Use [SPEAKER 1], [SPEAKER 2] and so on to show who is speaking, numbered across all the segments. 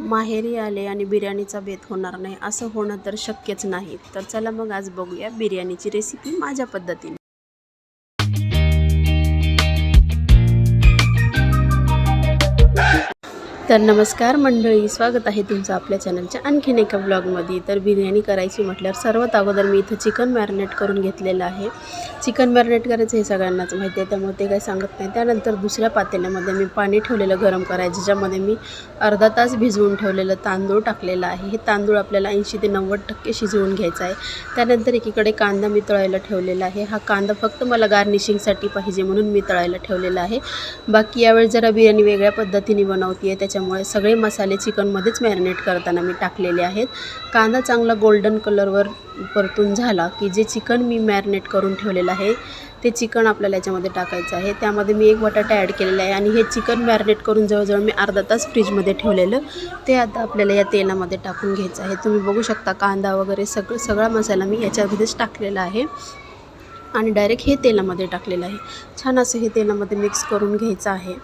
[SPEAKER 1] माहेरी आले आणि बिर्याणीचा बेत होणार नाही असं होणं तर शक्यच नाही. तर चला मग आज बघूया बिर्याणीची रेसिपी माझ्या पद्धतीने. तर नमस्कार मंडळी स्वागत आहे तुमचं आपल्या चॅनलच्या आणखीन एका ब्लॉगमध्ये तर बिर्याणी करायची म्हटल्यावर सर्वात अगोदर मी इथं चिकन मॅरिनेट करून घेतलेलं आहे. चिकन मॅरिनेट करायचं हे सगळ्यांनाच माहिती आहे त्यामुळे ते काही सांगत नाही. त्यानंतर दुसऱ्या पातेल्यामध्ये मी पाणी ठेवलेलं गरम करायचं ज्याच्यामध्ये मी अर्धा तास भिजवून ठेवलेलं तांदूळ टाकलेलं आहे. हे तांदूळ आपल्याला ऐंशी ते नव्वद टक्के शिजवून घ्यायचं आहे. त्यानंतर एकीकडे कांदा मी तळायला ठेवलेला आहे. हा कांदा फक्त मला गार्निशिंगसाठी पाहिजे म्हणून मी तळायला ठेवलेला आहे. बाकी यावेळी जरा बिर्याणी वेगळ्या पद्धतीने बनवते आहे त्याच्यामुळे सगळे मसाले चिकनमध्येच मॅरिनेट करताना मी टाकलेले आहेत. कांदा चांगला गोल्डन कलरवर परतून झाला की जे चिकन मी मॅरिनेट करून ठेवलेलं आहे ते चिकन आपल्याला याच्यामध्ये टाकायचं आहे. त्यामध्ये मी एक बटाटा ॲड केलेला आहे आणि हे चिकन मॅरिनेट करून जवळजवळ मी अर्धा तास फ्रीजमध्ये ठेवलेलं ते आता आपल्याला या तेलामध्ये टाकून घ्यायचं आहे. तुम्ही बघू शकता कांदा वगैरे सगळं सगळा मसाला मी याच्यामध्येच टाकलेला आहे आणि डायरेक्ट हे तेलामध्ये टाकलेलं आहे. छान असं हे तेलामध्ये मिक्स करून घ्यायचं आहे.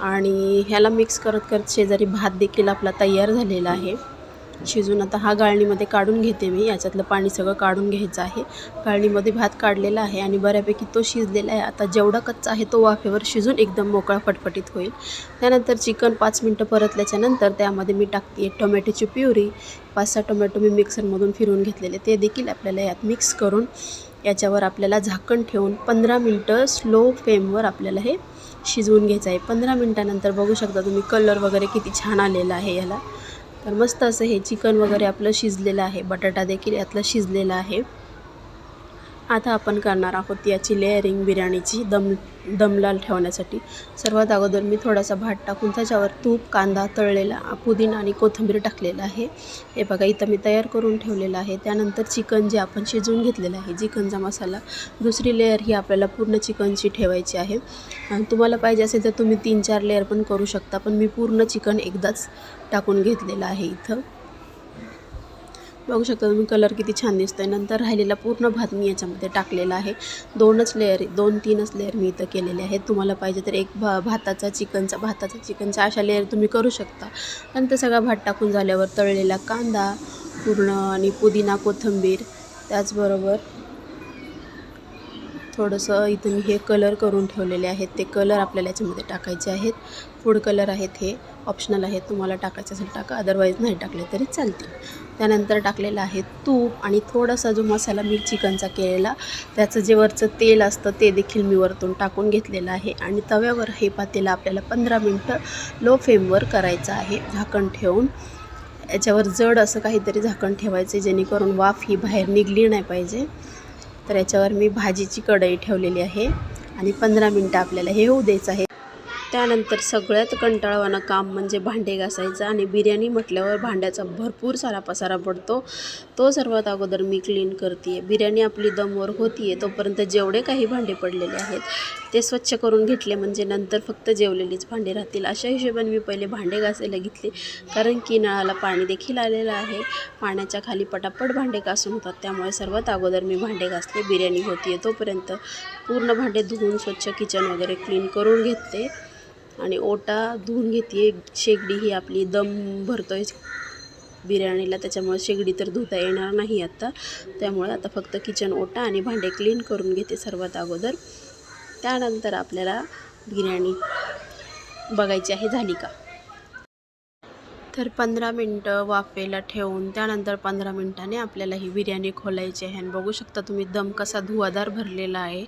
[SPEAKER 1] आणि ह्याला मिक्स करत करत शेजारी भात देखील आपला तयार झालेला आहे. शिजून आता हा गाळणीमध्ये काढून घेते मी. याच्यातलं पाणी सगळं काढून घ्यायचं आहे. गाळणीमध्ये भात काढलेला आहे आणि बऱ्यापैकी तो शिजलेला आहे. आता जेवढा कच्चा आहे तो वाफेवर शिजून एकदम मोकळा फटफटीत होईल. त्यानंतर चिकन पाच मिनटं परतल्याच्यानंतर त्यामध्ये मी टाकते टोमॅटोची प्युरी. पाच सहा टोमॅटो मी मिक्सरमधून फिरून घेतलेले. ते देखील आपल्याला यात मिक्स करून याच्यावर आपल्याला झाकण ठेवून पंधरा मिनटं स्लो फ्लेमवर आपल्याला हे शिजवून घ्यायचं आहे. पंधरा मिनटानंतर बघू शकता तुम्ही कलर वगैरे किती छान आलेला आहे याला. तर मस्त असं हे चिकन वगैरे आपलं शिजलेलं आहे. बटाटा देखील यातलं शिजलेला आहे. आता आपण करणार आहोत याची लेअरिंग बिर्याणीची दम दमलाल ठेवण्यासाठी. सर्वात अगोदर मी थोडासा भात टाकून त्याच्यावर तूप कांदा तळलेला पुदिना आणि कोथिंबीर टाकलेला आहे. हे बघा इथं मी तयार करून ठेवलेलं आहे. त्यानंतर चिकन जे आपण शिजवून घेतलेलं आहे चिकनचा मसाला. दुसरी लेअर ही आपल्याला पूर्ण चिकनची ठेवायची आहे. आणि तुम्हाला पाहिजे असेल तर तुम्ही तीन चार लेअर पण करू शकता पण मी पूर्ण चिकन एकदाच टाकून घेतलेलं आहे इथं. बघू शकता तुम्ही कलर किती छान दिसतो आहे नंतर राहिलेला पूर्ण भात मी याच्यामध्ये टाकलेला आहे. दोनच लेअर दोन तीनच लेअर मी इथं केलेले आहेत. तुम्हाला पाहिजे तर एक भा भाताचा चिकनचा भाताचा चिकनचा अशा लेअर तुम्ही करू शकता. नंतर सगळा भात टाकून झाल्यावर तळलेला कांदा पूर्ण आणि पुदिना कोथिंबीर त्याचबरोबर थोडंसं इथं मी हे कलर करून ठेवलेले आहेत. ते कलर आपल्याला याच्यामध्ये टाकायचे आहेत. फूड कलर आहेत हे. ऑप्शनल आहेत. तुम्हाला टाकायचं असेल टाका. अदरवाईज नाही टाकले तरी चालतील. त्यानंतर टाकलेलं आहे तूप आणि थोडासा जो मसाला मी चिकनचा केलेला त्याचं जे वरचं तेल असतं ते देखील मी वरतून टाकून घेतलेलं आहे. आणि तव्यावर हे पातेला आपल्याला पंधरा मिनटं लो फ्लेमवर करायचं आहे. झाकण ठेवून. याच्यावर जड असं काहीतरी झाकण ठेवायचं जेणेकरून वाफ ही बाहेर निघली नाही पाहिजे. तर याच्यावर मी भाजीची कढई ठेवलेली आहे आणि पंधरा मिनटं आपल्याला हे होऊ द्यायचं आहे. त्यानंतर सगळ्यात कंटाळवाणं काम म्हणजे भांडे घासायचं आणि बिर्याणी म्हटल्यावर भांड्याचा भरपूर सारा पसारा पडतो. तो सर्वात अगोदर मी क्लीन करते आहे बिर्याणी आपली दमवर होती आहे तोपर्यंत जेवढे काही भांडे पडलेले आहेत ते स्वच्छ करून घेतले म्हणजे नंतर फक्त जेवलेलीच भांडे राहतील. अशा हिशोबाने मी पहिले भांडे घासायला घेतले. कारण की नळाला पाणी देखील आलेलं आहे. पाण्याच्या खाली पटापट भांडे घासून होतात. त्यामुळे सर्वात अगोदर मी भांडे घासले बिर्याणी होती तोपर्यंत. पूर्ण भांडे धुवून स्वच्छ किचन वगैरे क्लीन करून घेतले. आणि ओटा धुवून घेते शेगडी ही आपली दम भरतो आहे बिर्याणीला. त्याच्यामुळे शेगडी तर धुता येणार नाही आत्ता त्यामुळे आता फक्त किचन ओटा आणि भांडे क्लीन करून घेते सर्वात अगोदर. त्यानंतर आपल्याला बिर्याणी बघायची आहे झाली का? तर पंधरा मिनटं वाफेला ठेवून त्यानंतर पंधरा मिनटाने आपल्याला ही बिर्याणी खोलायची आहे. आणि बघू शकता तुम्ही दम कसा धुवादार भरलेला आहे.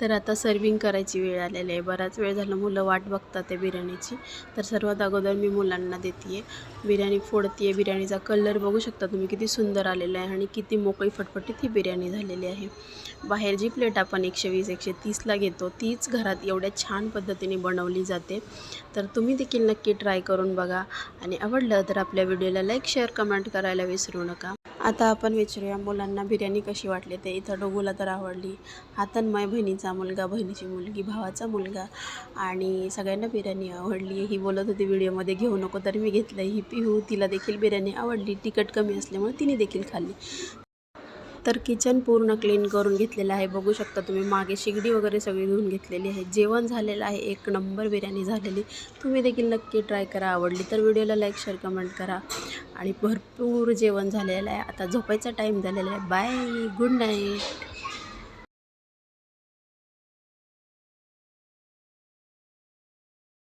[SPEAKER 1] तर आता सर्विंग करायची वेळ आलेली आहे. बराच वेळ झाला मुलं वाट बघतात त्या बिर्याणीची. तर सर्वात अगोदर मी मुलांना देते आहे बिर्याणी फोडते आहे बिर्याणीचा कलर बघू शकता तुम्ही किती सुंदर आलेला आहे आणि किती मोकळी फटफटीत ही बिर्याणी झालेली आहे. बाहेर जी प्लेट आपण एकशे वीस एकशे तीसला घेतो तीच घरात एवढ्या छान पद्धतीने बनवली जाते. तर तुम्ही देखील नक्की ट्राय करून बघा. आणि आवडलं तर आपल्या व्हिडिओला लाईक शेअर कमेंट करायला विसरू नका. आता आपण विचारूया मुलांना बिर्याणी कशी वाटली ते. इथं डोगूला तर आवडली. हातनमय बहिणीचा मुलगा बहिणीची मुलगी भावाचा मुलगा. आणि सगळ्यांना बिर्याणी आवडली. ही बोलत होती व्हिडिओमध्ये घेऊ नको तर मी घेतलं ही पिहू तिला देखील बिर्याणी आवडली. तिखट कमी असल्यामुळे तिने देखील खाल्ली. तर किचन पूर्ण क्लीन करून घेतलेलं आहे. बघू शकता तुम्ही मागे शेगडी वगैरे सगळी धुवून घेतलेली आहे. जेवण झालेलं आहे. एक नंबर बिर्याणी झालेली. तुम्ही देखील नक्की ट्राय करा. आवडली तर व्हिडिओला लाईक शेअर कमेंट करा. आणि भरपूर जेवण झालेलं आहे. आता झोपायचा टाईम झालेला आहे. Bye good night